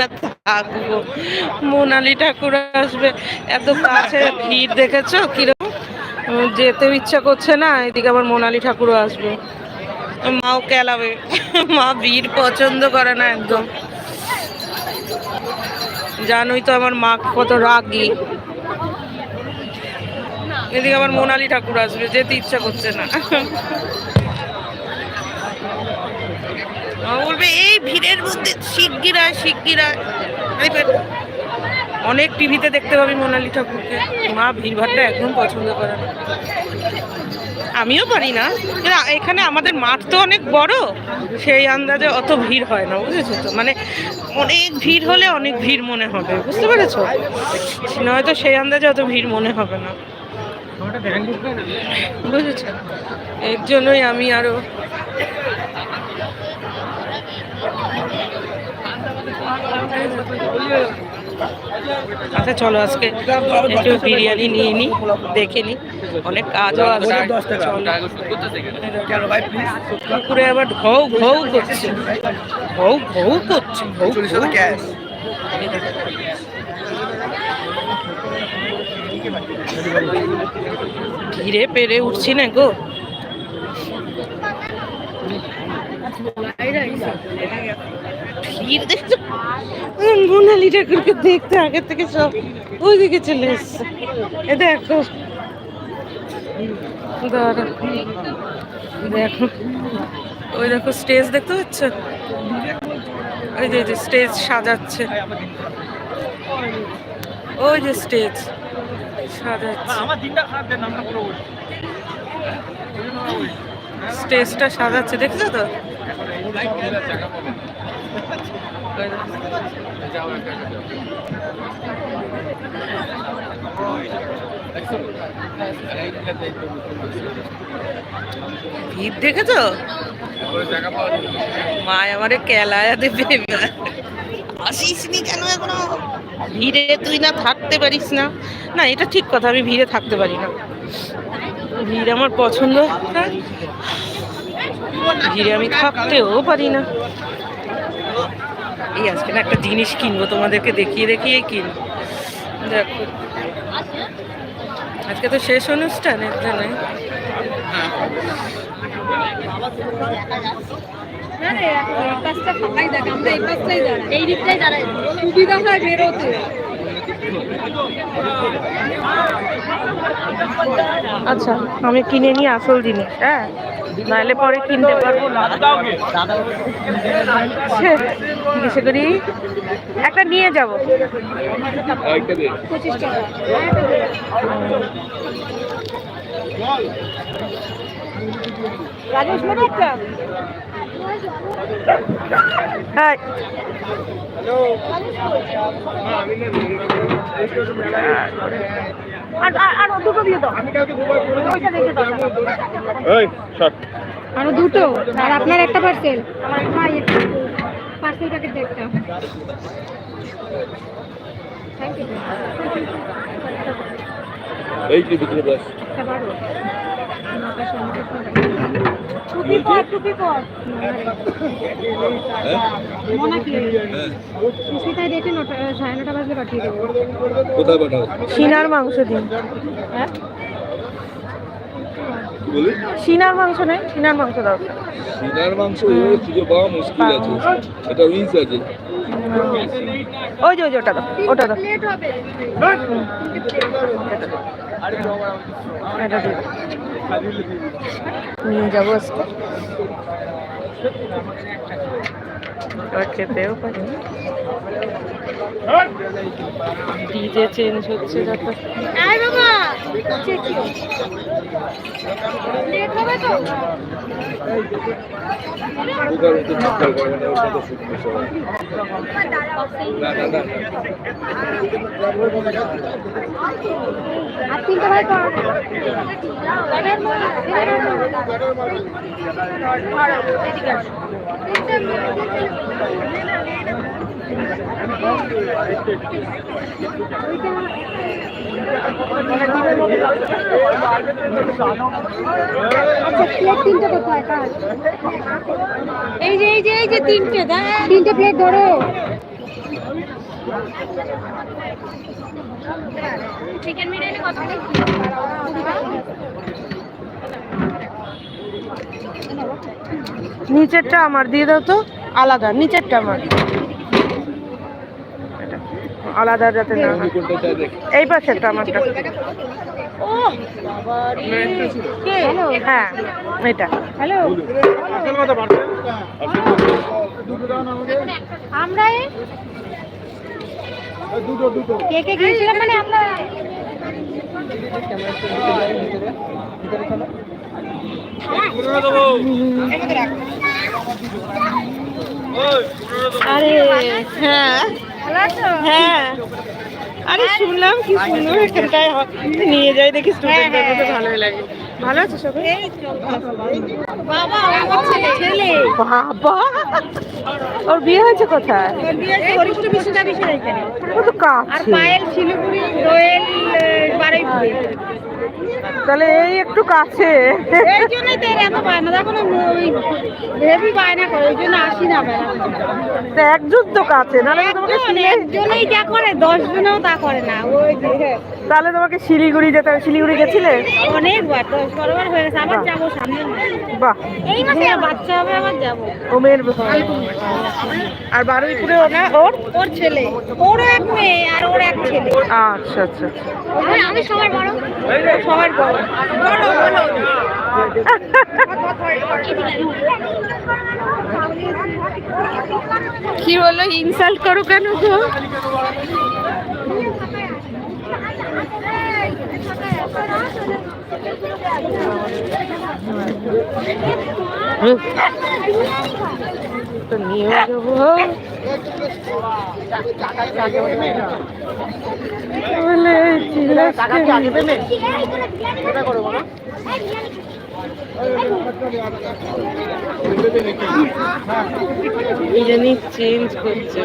না থাকব। মোনালি ঠাকুর আসবে। এত কাছে ভিড় দেখেছ? কীরকম? যেতেও ইচ্ছা করছে না, এদিকে আবার মোনালি ঠাকুরও আসবে। মাও কেলাবে। মা ভিড় পছন্দ করে না একদম। জানোই তো আমার মা কত রাগি। এদিকে আবার মোনালি ঠাকুর আসবে, যেতে ইচ্ছা করছে না মা বলবে, এই ভিড়ের মধ্যে এই বের। অনেক টিভিতে দেখতে পাবি মোনালি ঠাকুরকে। মা ভিড় ভাড়টা একদম পছন্দ করে না। আমিও পারি না। এখানে আমাদের মাঠ তো অনেক বড়, সেই আন্দাজে অত ভিড় হয় না, বুঝেছ তো? মানে অনেক ভিড় হলে অনেক ভিড় মনে হবে, বুঝতে পেরেছ? নয়তো সেই আন্দাজে অত ভিড় মনে হবে না। বুঝেছ? এর জন্যই আমি আরও আচ্ছা চলো আজকে একটু বিরিয়ানি নিয়ে নিই দেখে নিই অনেক কাজও আছে। চলো। পুকুরে আবার ঘৌ ঘৌ করছে। ঘৌ ঘৌ করছে। ঘিরে পেরে উঠছি না গো। ভিড় দেখছ মোনালি ঠাকুরকে দেখতে আগে থেকে সব ওইদিকে চলে এসছে। এ দেখো। দেখো। ওই দেখো স্টেজ দেখতে পাচ্ছ? ওই যে স্টেজ সাজাচ্ছে। ওই যে স্টেজ সাজাচ্ছে। স্টেজটা সাজাচ্ছে দেখছ তো। ভিড় দেখেছ? মায় আমারে কেলায়া দেবে আসিস নি কেন এখনও? ভিড়ে তুই না থাকতে পারিস না। না এটা ঠিক কথা আমি ভিড়ে থাকতে পারি না। ভিড় আমার পছন্দ ভিড়ে আমি থাকতেও পারি না। এই আজকে না একটা জিনিস কিনবো তোমাদেরকে দেখিয়ে দেখিয়ে কিনবো। দেখো। আজকে তো শেষ অনুষ্ঠান এর জন্য। সুবিধা হয় বেরোতে। আচ্ছা আমি কিনে নিই আসল জিনিস হ্যাঁ? নাহলে পরে কিনতে পারব না। সে, জিজ্ঞাসা করি একটা নিয়ে যাব। রাজেশ মনে একটা? হ্যাঁ। আর আর- আরও দুটো দিয়ে দাও। আরও দুটো। আর আপনার একটা পার্সেল আমার পার্সেল প্যাকেট ইউ এই যে ভিতরে বস টুপি পর টুপি পর। মনে কি? দেখে নটা সাড়ে নটা বাজলে পাঠিয়ে দেবো। কোথায় পাঠাও সিনার মাংস দিন। হ্যাঁ? বলি? সিনার মাংস নেই সিনার মাংস দাও সিনার মাংস খুঁজে পাওয়া মুশকিল আছে। এটা উইংস আছে। ওই যে ওই যে ওটা দাও ওটা দাও। নিয়ে যাব আজকে। খেতেও পারি ডিজে চেঞ্জ হচ্ছে যত তো তো। আর তিনটা ভাই প্লেট এই যে এই যে এই যে তিনটে তিনটে প্লেট ধরো। চিকেন বিরিয়ানি কত নিচেরটা আমার দিয়ে দাও তো আলাদা নিচেরটা আমার। এটা, আলাদা যাতে না এই পাশেরটা আমারটা। ও হ্যাঁ এটা। হ্যালো আমরা এই? কে কে গিয়েছিলাম মানে আমরা আরে হ্যাঁ। ভালো আছো হ্যাঁ। আরে শুনলাম কি সুন্দর এখানটায় নিয়ে যাই দেখি স্টুডেন্টদের মধ্যে ভালোই লাগে। ভালো আছে সবাই? বাবা ওর বিয়ে হয়েছে কোথায়? ও তো আর পায়েল শিলিগুড়ি দোয়েল তাহলে এই একটু কাছে। এই জন্যই তো এর এত বায়না দেখো না ওই হেভি বায়না করে ওই জন্য আসি না তা কাছে নাহলে তো তোমাকে একজন একজনেই যা করে দশ জনেও তা করে না ওই তাহলে তোমাকে শিলিগুড়ি যেতে হবে। শিলিগুড়ি গেছিলে? দশ বারোবার হয়ে গেছে। আবার যাব সামনে বাহ। এই মাসে বাচ্চা হবে আবার যাব। ও মেয়ের আর বারুইপুরে ওর ওর? ছেলে। ওরও এক মেয়ে আর ওর এক ছেলে। আচ্ছা আচ্ছা আচ্ছা। আমি সবার বড়। সবার বড়। বড় বড়। কি বলল? ইনসাল্ট করো কেন গো তো নিয়ে যাব বলে জানি চেঞ্জ করছে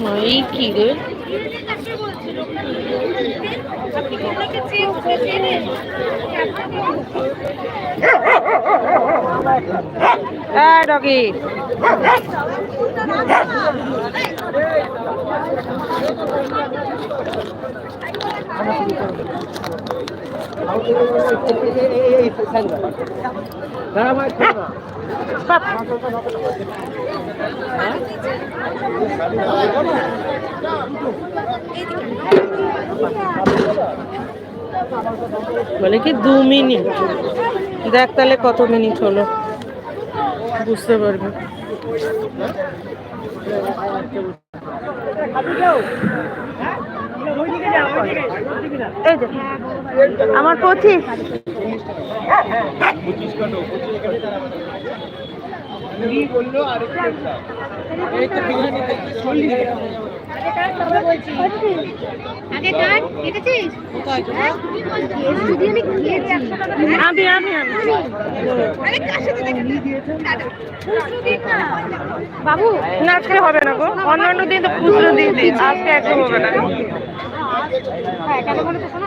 ভাই কি রে এই ডগি। বলে কি দু মিনিট? দেখ তাহলে কত মিনিট হলো? বুঝতে পারবি। আমার পঁচিশ। হ্যাঁ? যদি আমি আমি বাবু। না আজকে হবে না গো। অন্য অন্য দিন তো খুচরো দিন। আজকে একদম হবে না। হ্যাঁ কেন বলো তো শোনো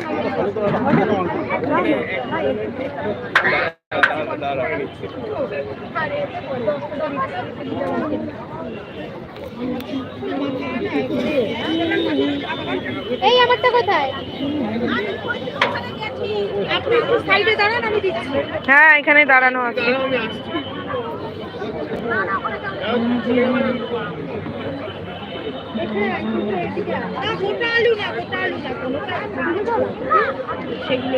এই আমারটা কোথায়? আপনি একটু সাইডে দাঁড়ান আমি দিচ্ছি হ্যাঁ এখানে দাঁড়ানো আছে। না গোটা আলু না গোটা আলু না গোটা আলু সেগুলো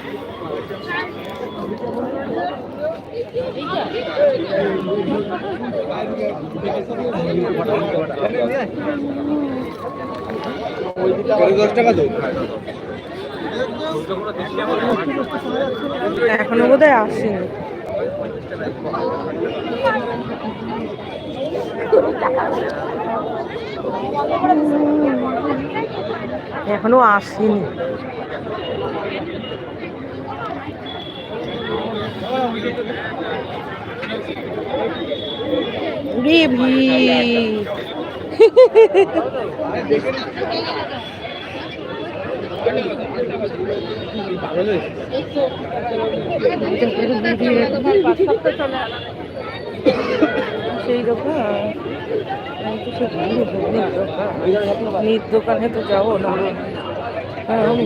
দশ টাকা তো? এখনও বোধহয় আসেনি। এখনও আসেনি। রে ভিড় সেই দোকান নির দোকানে তো যাব না আমি